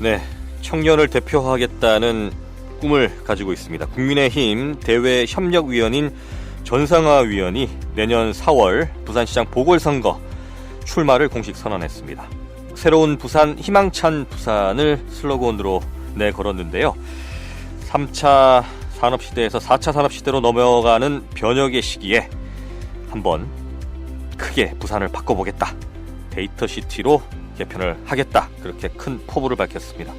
네, 청년을 대표하겠다는 꿈을 가지고 있습니다. 국민의힘 대외 협력위원인 전상화 위원이 내년 4월 부산시장 보궐선거 출마를 공식 선언했습니다. 새로운 부산 희망찬 부산을 슬로건으로 내걸었는데요. 3차 산업시대에서 4차 산업시대로 넘어가는 변혁의 시기에 한번 크게 부산을 바꿔보겠다. 데이터 시티로 개편을 하겠다. 그렇게 큰 포부를 밝혔습니다.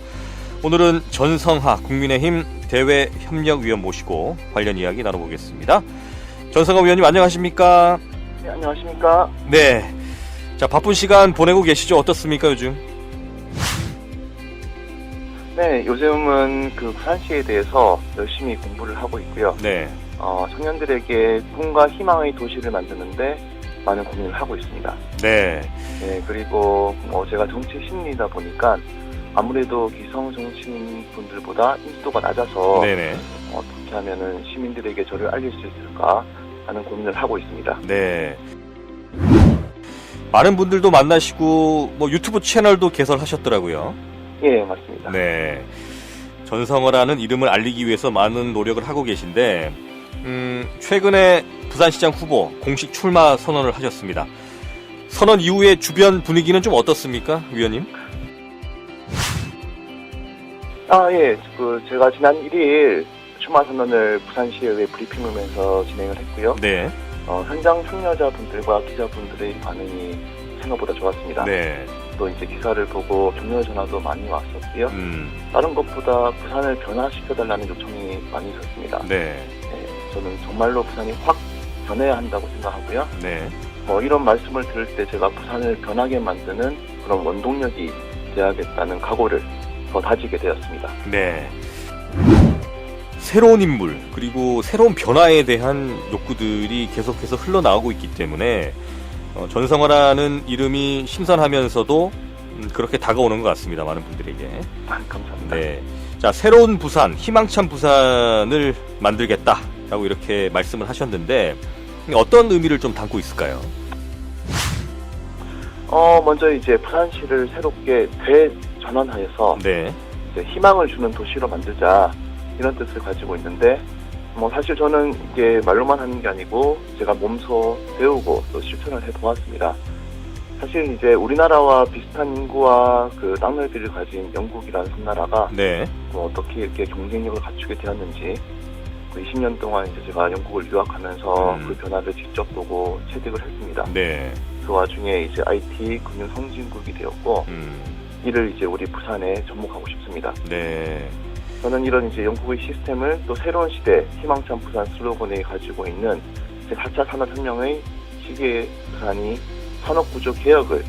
오늘은 전성하 국민의힘 대외협력위원 모시고 관련 이야기 나눠보겠습니다. 전성하 위원님 안녕하십니까? 네, 안녕하십니까? 네. 자, 바쁜 시간 보내고 계시죠? 어떻습니까, 요즘? 네, 요즘은 그 부산시에 대해서 열심히 공부를 하고 있고요. 네. 어, 청년들에게 꿈과 희망의 도시를 만드는데 많은 고민을 하고 있습니다. 네. 네, 그리고 어, 제가 정치 신리다 보니까 아무래도 기성 정치인 분들보다 인지도가 낮아서 네네. 어떻게 하면은 시민들에게 저를 알릴 수 있을까 하는 고민을 하고 있습니다. 네. 많은 분들도 만나시고, 뭐 유튜브 채널도 개설하셨더라고요. 예, 맞습니다. 네. 전성어라는 이름을 알리기 위해서 많은 노력을 하고 계신데, 음, 최근에 부산시장 후보 공식 출마 선언을 하셨습니다. 선언 이후의 주변 분위기는 좀 어떻습니까, 위원님? 아, 예. 그 제가 지난 1일 출마 선언을 부산시의회 브리핑룸에서 진행을 했고요. 네. 어, 현장 참여자분들과 기자분들의 반응이 생각보다 좋았습니다. 네. 또 이제 기사를 보고 격려 전화도 많이 왔었고요. 음, 다른 것보다 부산을 변화시켜달라는 요청이 많이 있었습니다. 네. 네, 저는 정말로 부산이 확 변해야 한다고 생각하고요. 네. 뭐 이런 말씀을 들을 때 제가 부산을 변하게 만드는 그런 원동력이 돼야겠다는 각오를 더 다지게 되었습니다. 네. 새로운 인물, 그리고 새로운 변화에 대한 욕구들이 계속해서 흘러나오고 있기 때문에 어, 전성화라는 이름이 신선하면서도 음, 그렇게 다가오는 것 같습니다. 많은 분들에게. 아, 감사합니다. 네. 자, 새로운 부산, 희망찬 부산을 만들겠다라고 이렇게 말씀을 하셨는데 어떤 의미를 좀 담고 있을까요? 어, 먼저 이제 부산시를 새롭게 되전환하여서 네. 이제 희망을 주는 도시로 만들자 이런 뜻을 가지고 있는데 뭐 사실 저는 이게 말로만 하는 게 아니고 제가 몸소 배우고 또 실천을 해 보았습니다. 사실 이제 우리나라와 비슷한 인구와 그 땅 넓이를 가진 영국이라는 섬나라가 네. 뭐 어떻게 이렇게 경쟁력을 갖추게 되었는지 그 20년 동안 이제 제가 영국을 유학하면서 음. 그 변화를 직접 보고 체득을 했습니다. 네. 그 와중에 이제 IT 금융 선진국이 되었고 음. 이를 이제 우리 부산에 접목하고 싶습니다. 네. 저는 이런 이제 영국의 시스템을 또 새로운 시대 희망찬 부산 슬로건에 가지고 있는 이제 4차 산업혁명의 시기의 부산이 산업구조 개혁을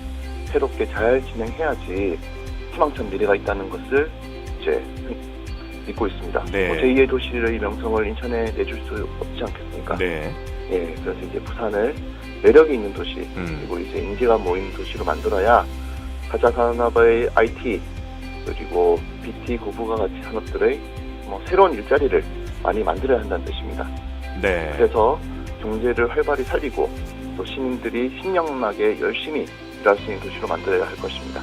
새롭게 잘 진행해야지 희망찬 미래가 있다는 것을 이제 믿고 있습니다. 네. 뭐 제2의 도시의 명성을 인천에 내줄 수 없지 않겠습니까? 네. 예, 그래서 이제 부산을 매력이 있는 도시 음. 그리고 이제 인재가 모이는 도시로 만들어야 가자 산업의 IT 그리고 BT 고부가 같이 산업들의 뭐 새로운 일자리를 많이 만들어야 한다는 뜻입니다. 네. 그래서 경제를 활발히 살리고 또 시민들이 신명나게 열심히 일할 수 있는 도시로 만들어야 할 것입니다.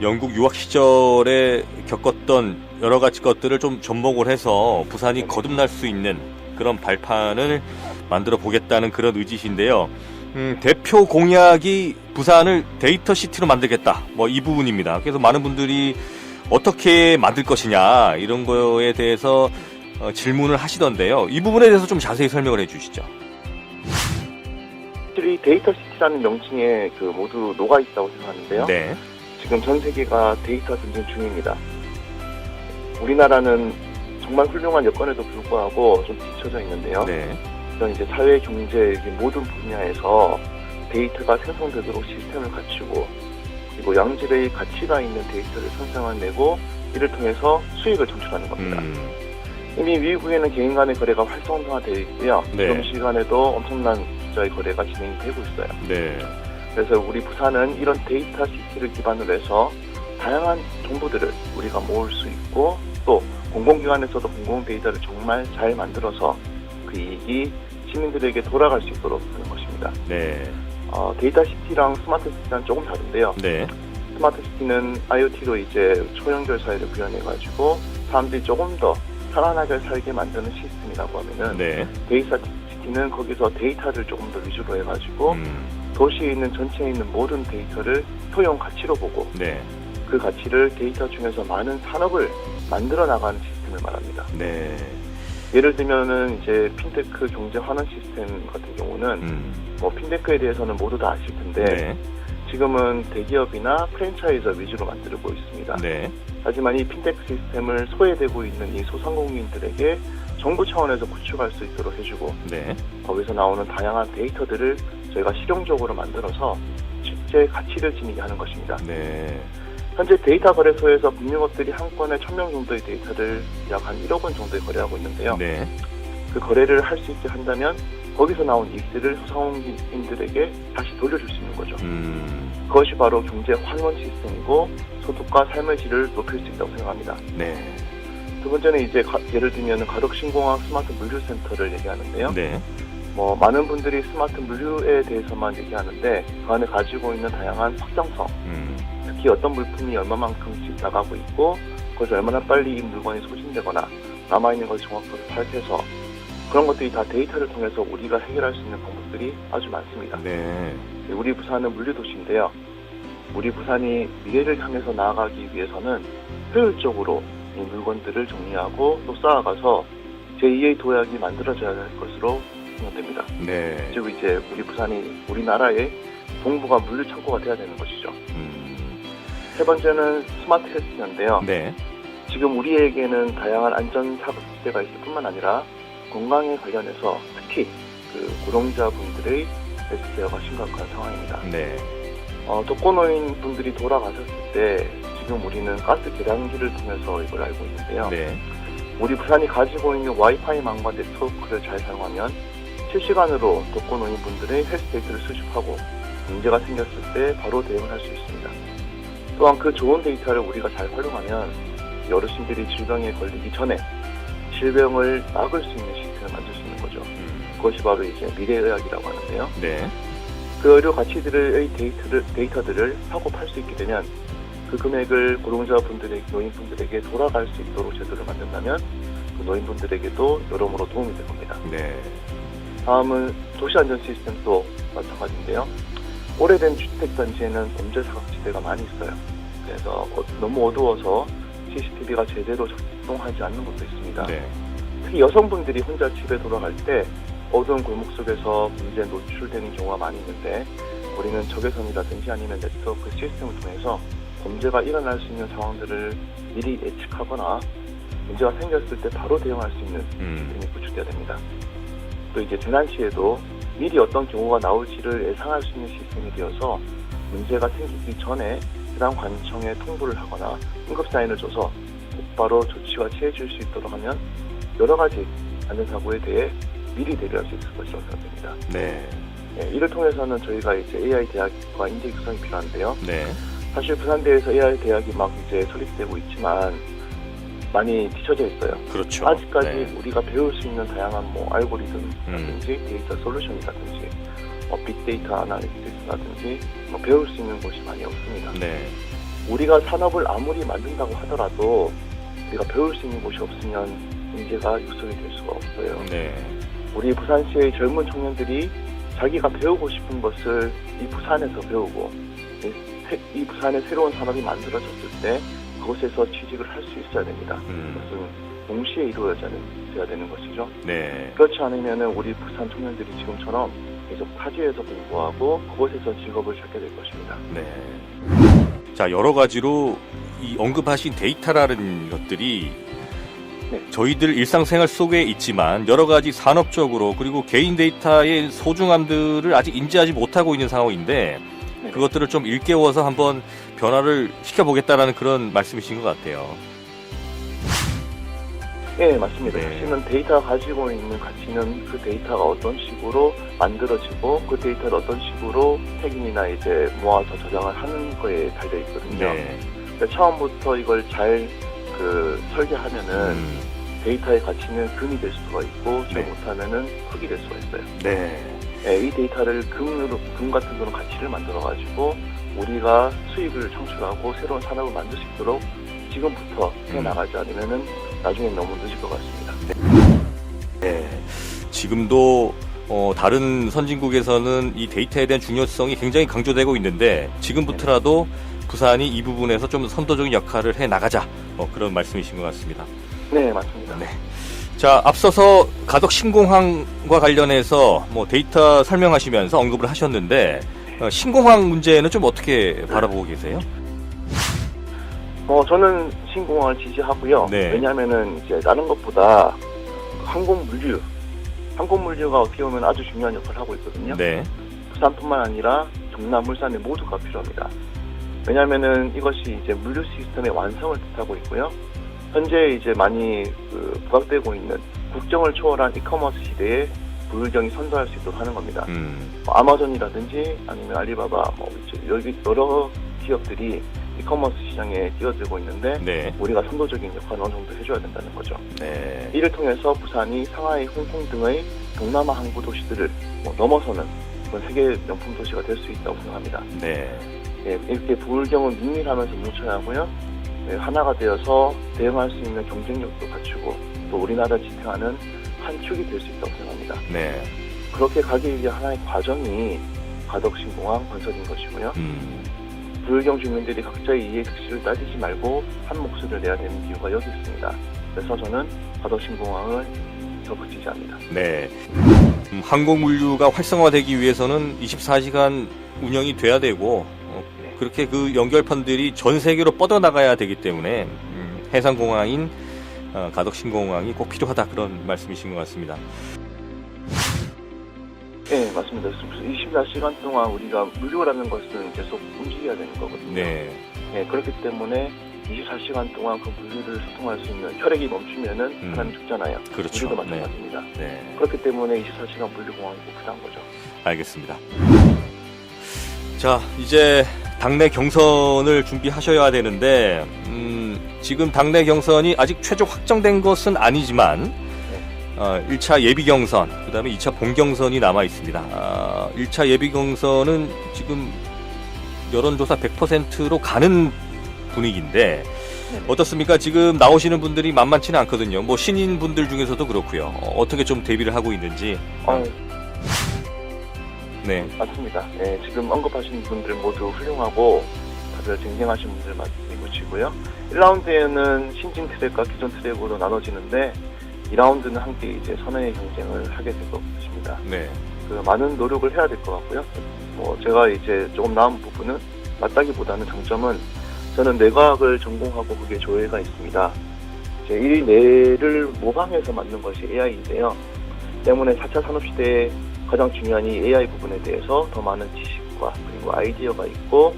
영국 유학 시절에 겪었던 여러 가지 것들을 좀 접목을 해서 부산이 거듭날 수 있는 그런 발판을 만들어 보겠다는 그런 의지신데요. 음, 대표 공약이 부산을 데이터 시티로 만들겠다. 뭐 이 부분입니다. 그래서 많은 분들이 어떻게 만들 것이냐 이런 거에 대해서 어, 질문을 하시던데요. 이 부분에 대해서 좀 자세히 설명을 해주시죠. 확실히 데이터 시티라는 명칭에 그 모두 녹아 있다고 생각하는데요. 네. 지금 전 세계가 데이터 전쟁 중입니다. 우리나라는 정말 훌륭한 여건에도 불구하고 좀 뒤처져 있는데요. 네. 이런 이제 사회, 경제 이 모든 분야에서 데이터가 생성되도록 시스템을 갖추고 그리고 양질의 가치가 있는 데이터를 생성해내고 이를 통해서 수익을 창출하는 겁니다. 음, 이미 미국에는 개인 간의 거래가 활성화되어 있고요. 네. 지금 시간에도 엄청난 숫자의 거래가 진행이 되고 있어요. 네. 그래서 우리 부산은 이런 데이터 시티를 기반으로 해서 다양한 정보들을 우리가 모을 수 있고 또 공공기관에서도 공공 데이터를 정말 잘 만들어서 그 이익이 시민들에게 돌아갈 수 있도록 하는 것입니다. 네. 어, 데이터 시티랑 스마트 시티랑 조금 다른데요. 네. 스마트 시티는 IoT로 이제 초연결 사회를 구현해가지고 사람들이 조금 더 편안하게 살게 만드는 시스템이라고 하면은 네. 데이터 시티는 거기서 데이터를 조금 더 위주로 해가지고 음, 도시에 있는 전체에 있는 모든 데이터를 효용 가치로 보고 네. 그 가치를 데이터 중에서 많은 산업을 만들어 나가는 시스템을 말합니다. 네. 예를 들면은 이제 핀테크 경제 환원 시스템 같은 경우는 음, 뭐 핀테크에 대해서는 모두 다 아실 텐데 네. 지금은 대기업이나 프랜차이저 위주로 만들고 있습니다. 네. 하지만 이 핀테크 시스템을 소외되고 있는 이 소상공인들에게 정부 차원에서 구축할 수 있도록 해주고 네. 거기서 나오는 다양한 데이터들을 저희가 실용적으로 만들어서 실제 가치를 지니게 하는 것입니다. 네. 현재 데이터 거래소에서 금융업들이 한 건에 1000명 정도의 데이터를 약 한 1억 원 정도에 거래하고 있는데요. 네. 그 거래를 할 수 있게 한다면 거기서 나온 이익들을 소상공인들에게 다시 돌려줄 수 있는 거죠. 음, 그것이 바로 경제 환원 시스템이고 소득과 삶의 질을 높일 수 있다고 생각합니다. 네. 두 번째는 이제 가- 예를 들면 가덕신공항 스마트 물류센터를 얘기하는데요. 네. 뭐 많은 분들이 스마트 물류에 대해서만 얘기하는데 그 안에 가지고 있는 다양한 확장성, 음, 특히 어떤 물품이 얼마만큼씩 나가고 있고 그것이 얼마나 빨리 이 물건이 소진되거나 남아있는 것을 정확하게 파악해서 그런 것들이 다 데이터를 통해서 우리가 해결할 수 있는 방법들이 아주 많습니다. 네. 우리 부산은 물류도시인데요. 우리 부산이 미래를 향해서 나아가기 위해서는 효율적으로 이 물건들을 정리하고 또 쌓아가서 제2의 도약이 만들어져야 할 것으로 생각됩니다. 네. 즉 이제 우리 부산이 우리나라의 동부가 물류 창고가 돼야 되는 것이죠. 음, 세 번째는 스마트 헬스케어인데요. 네. 지금 우리에게는 다양한 안전 사고가 있을 뿐만 아니라 건강에 관련해서 특히 그 고령자분들의 헬스케어가 심각한 상황입니다. 네. 어, 독거노인 분들이 돌아가셨을 때 지금 우리는 가스 계량기를 통해서 이걸 알고 있는데요. 네. 우리 부산이 가지고 있는 와이파이 망과 네트워크를 잘 사용하면 실시간으로 독거노인 분들의 헬스 데이터를 수집하고 문제가 생겼을 때 바로 대응을 할 수 있습니다. 또한 그 좋은 데이터를 우리가 잘 활용하면 이 어르신들이 질병에 걸리기 전에 질병을 막을 수 있는 시스템을 만들 수 있는 거죠. 음, 그것이 바로 이제 미래의학이라고 하는데요. 네. 그 의료 가치들의 데이터를, 데이터들을 사고 팔 수 있게 되면 그 금액을 고령자분들에게, 노인분들에게 돌아갈 수 있도록 제도를 만든다면 그 노인분들에게도 여러모로 도움이 될 겁니다. 네. 다음은 도시안전 시스템 도 마찬가지인데요. 오래된 주택 단지에는 범죄 사각지대가 많이 있어요. 그래서 어- 너무 어두워서 CCTV가 제대로 작동하지 않는 것도 있습니다. 네. 특히 여성분들이 혼자 집에 돌아갈 때 어두운 골목 속에서 문제에 노출되는 경우가 많이 있는데 우리는 적외선이라든지 아니면 네트워크 시스템을 통해서 범죄가 일어날 수 있는 상황들을 미리 예측하거나 문제가 생겼을 때 바로 대응할 수 있는 음, 시스템이 구축돼야 됩니다. 또 이제 재난 시에도 미리 어떤 경우가 나올지를 예상할 수 있는 시스템이 되어서 문제가 생기기 전에 해당 관청에 통보를 하거나 응급 사인을 줘서 곧바로 조치가 취해질 수 있도록 하면 여러 가지 안전사고에 대해 미리 대비할 수 있을 것이라고 생각됩니다. 네. 예, 이를 통해서는 저희가 이제 AI 대학과 인재 육성이 필요한데요. 네. 사실 부산대에서 AI 대학이 막 이제 설립되고 있지만 많이 뒤쳐져 있어요. 그렇죠. 아직까지 네. 우리가 배울 수 있는 다양한 뭐 음. 알고리즘이라든지 데이터 솔루션이라든지 뭐 빅데이터 아나리시스라든지 뭐 배울 수 있는 곳이 많이 없습니다. 네. 우리가 산업을 아무리 만든다고 하더라도 우리가 배울 수 있는 곳이 없으면 인재가 육성이 될 수가 없어요. 네. 우리 부산시의 젊은 청년들이 자기가 배우고 싶은 것을 이 부산에서 배우고 이 부산의 새로운 산업이 만들어졌을 때 그곳에서 취직을 할 수 있어야 됩니다. 음, 그것은 동시에 이루어져야 되는 것이죠. 네. 그렇지 않으면 우리 부산 청년들이 지금처럼 계속 타지에서 공부하고 그곳에서 직업을 찾게 될 것입니다. 네. 자, 여러 가지로 이 언급하신 데이터라는 것들이 네. 저희들 일상생활 속에 있지만 여러 가지 산업적으로 그리고 개인 데이터의 소중함들을 아직 인지하지 못하고 있는 상황인데 네. 그것들을 좀 일깨워서 한번 변화를 시켜보겠다라는 그런 말씀이신 것 같아요. 네, 맞습니다. 네. 사실은 데이터가 가지고 있는 가치는 그 데이터가 어떤 식으로 만들어지고 그 데이터를 어떤 식으로 택인이나 이제 모아서 저장을 하는 거에 달려 있거든요. 네. 그러니까 처음부터 이걸 잘 그 설계하면은 음, 데이터의 가치는 금이 될 수가 있고 잘 네. 못하면은 흙이 될 수가 있어요. 네. 네, 이 데이터를 금으로 금 같은 그런 가치를 만들어 가지고 우리가 수익을 창출하고 새로운 산업을 만들 수 있도록 지금부터 해 음. 나가지 않으면은 나중에 너무 늦을 것 같습니다. 네. 지금도 어, 다른 선진국에서는 이 데이터에 대한 중요성이 굉장히 강조되고 있는데 지금부터라도 부산이 이 부분에서 좀 선도적인 역할을 해 나가자 어, 그런 말씀이신 것 같습니다. 네, 맞습니다. 네. 자, 앞서서 가덕 신공항과 관련해서 뭐 데이터 설명하시면서 언급을 하셨는데 어, 신공항 문제는 좀 어떻게 바라보고 계세요? 어, 저는 신공항을 지지하고요. 네. 왜냐하면은 이제 다른 것보다 항공 물류, 항공 물류가 어떻게 보면 아주 중요한 역할을 하고 있거든요. 네. 부산뿐만 아니라 경남, 물산에 모두가 필요합니다. 왜냐하면은 이것이 이제 물류 시스템의 완성을 뜻하고 있고요. 현재 이제 많이 그 부각되고 있는 국정을 초월한 이커머스 시대에 부유경이 선도할 수 있도록 하는 겁니다. 음. 뭐 아마존이라든지 아니면 알리바바 뭐 여기 여러 기업들이 이커머스 시장에 뛰어들고 있는데 네. 우리가 선도적인 역할을 어느 정도 해줘야 된다는 거죠. 네. 이를 통해서 부산이 상하이, 홍콩 등의 동남아 항구 도시들을 뭐 넘어서는 세계 명품 도시가 될 수 있다고 생각합니다. 네. 예, 이렇게 부울경은 민밀하면서 뭉쳐야 하고요. 예, 하나가 되어서 대응할 수 있는 경쟁력도 갖추고 또 우리나라 지탱하는 한 축이 될 수 있다고 생각합니다. 네. 그렇게 가기 위한 하나의 과정이 가덕신 공항 건설인 것이고요. 음. 부울경 주민들이 각자의 이해 득실을 따지지 말고 한 목소리를 내야 되는 이유가 여기 있습니다. 그래서 저는 가덕신 공항을 적극 지지합니다. 네. 음, 항공 물류가 활성화되기 위해서는 24시간 운영이 돼야 되고 어, 그렇게 그 연결판들이 전 세계로 뻗어나가야 되기 때문에 음, 해상공항인 어, 가덕신공항이 꼭 필요하다 그런 말씀이신 것 같습니다. 네, 맞습니다. 24시간 동안 우리가 물류라는 것은 계속 움직여야 되는 거거든요. 네. 네, 그렇기 때문에 24시간 동안 그 물류를 소통할 수 있는 혈액이 멈추면은 음. 사람이 죽잖아요. 그렇죠. 우리도 네. 마찬가지입니다. 네. 그렇기 때문에 24시간 물류공항이 꼭 필요한 거죠. 알겠습니다. 자, 이제 당내 경선을 준비하셔야 되는데, 음, 지금 당내 경선이 아직 최종 확정된 것은 아니지만, 어, 1차 예비 경선, 그 다음에 2차 본 경선이 남아 있습니다. 아, 1차 예비 경선은 지금 여론조사 100%로 가는 분위기인데, 네네. 어떻습니까? 지금 나오시는 분들이 만만치는 않거든요. 뭐 신인 분들 중에서도 그렇고요. 어, 어떻게 좀 대비를 하고 있는지. 어, 네. 맞습니다. 네, 지금 언급하신 분들 모두 훌륭하고 다들 쟁쟁하신 분들 많이 묻히고요. 1라운드에는 신진 트랙과 기존 트랙으로 나눠지는데 2라운드는 함께 이제 선행의 경쟁을 하게 될 것입니다. 네. 그 많은 노력을 해야 될 것 같고요. 뭐 제가 이제 조금 남은 부분은 맞다기보다는 장점은 저는 뇌과학을 전공하고 그게 조예가 있습니다. 이제 이 뇌를 모방해서 만든 것이 AI인데요. 때문에 4차 산업시대에 가장 중요한 이 AI 부분에 대해서 더 많은 지식과 그리고 아이디어가 있고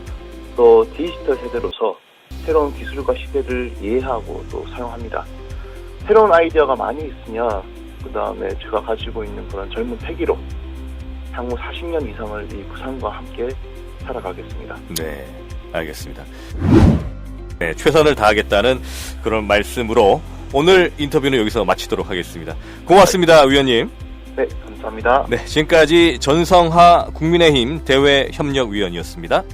또 디지털 세대로서 새로운 기술과 시대를 이해하고 또 사용합니다. 새로운 아이디어가 많이 있으면 그 다음에 제가 가지고 있는 그런 젊은 패기로 향후 40년 이상을 이 부산과 함께 살아가겠습니다. 네, 알겠습니다. 네, 최선을 다하겠다는 그런 말씀으로 오늘 인터뷰는 여기서 마치도록 하겠습니다. 고맙습니다, 위원님. 네, 감사합니다. 네, 지금까지 전성하 국민의힘 대외협력위원이었습니다.